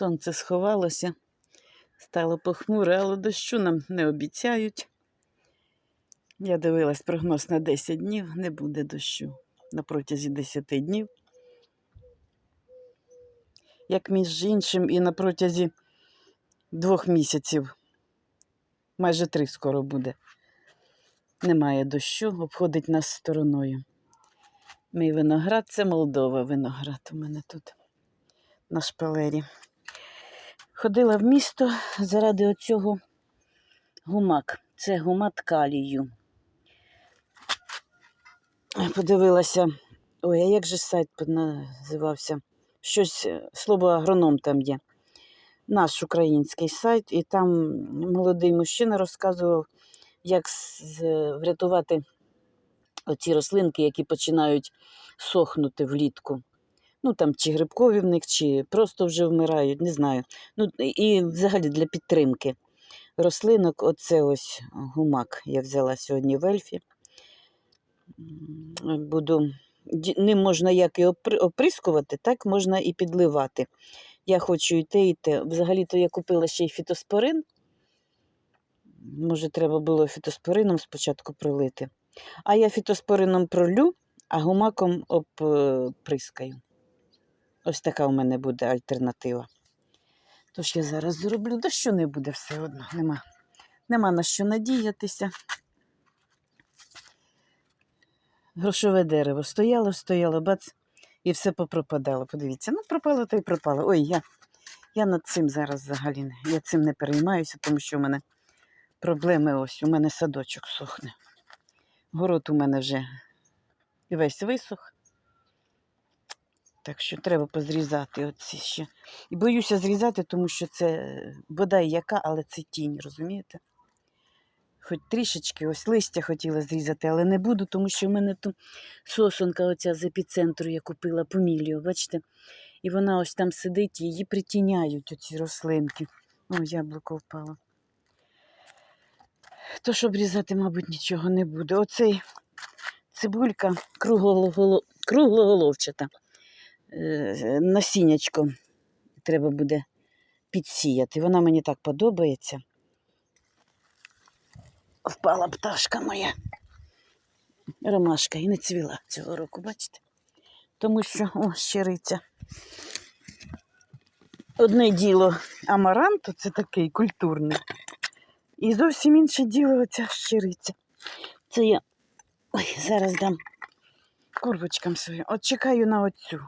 Сонце сховалося, стало похмуре, але дощу нам не обіцяють. Я дивилась прогноз на 10 днів, не буде дощу на протязі 10 днів. Як між іншим, і на протязі двох місяців, майже три скоро буде. Немає дощу, обходить нас стороною. Мій виноград це Молдова виноград у мене тут на шпалері. Ходила в місто заради оцього гумак. Це гумат калію. Подивилася. Ой, а як же сайт називався? Щось, е, слово агроном там є. Наш український сайт, і там молодий мужчина розказував, як врятувати оці рослинки, які починають сохнути влітку. Ну там чи грибкові в них, чи просто вже вмирають, не знаю. Ну і взагалі для підтримки рослинок, оце ось гумак я взяла сьогодні в ельфі. Буду ним можна як і оприскувати, так можна і підливати. Я хочу і те, і те. Взагалі-то я купила ще й фітоспорин. Може, треба було фітоспорином спочатку пролити. А я фітоспорином пролю, а гумаком оприскаю. Ось така у мене буде альтернатива. Тож я зараз зроблю, да що не буде все одно. Нема, нема на що надіятися. Грошове дерево стояло, стояло, бац, і все попропадало. Подивіться, ну пропало то й пропало. Ой, я, я над цим зараз взагалі. Я цим не переймаюся, тому що в мене проблеми ось. У мене садочок сохне. Город у мене вже весь висох. Так що треба позрізати оці ще. І боюся зрізати, тому що це е, бодай яка, але це тінь, розумієте? Хоч трішечки ось листя хотіла зрізати, але не буду, тому що в мене тут сосонка оця з епіцентру я купила помілію, бачите? І вона ось там сидить, її притіняють оці рослинки. О, яблуко впало. Тож обрізати, мабуть, нічого не буде. Оцей цибулька круглоголо- круглоголовчата. Е, насіннячко треба буде підсіяти. Вона мені так подобається. Впала пташка моя. Ромашка і не цвіла цього року, бачите? Тому що, о, щириця. Одне діло амаранту, це такий культурний. І зовсім інше діло оця щириця. Це я ой, зараз дам курвочкам своїм. От чекаю на оцю.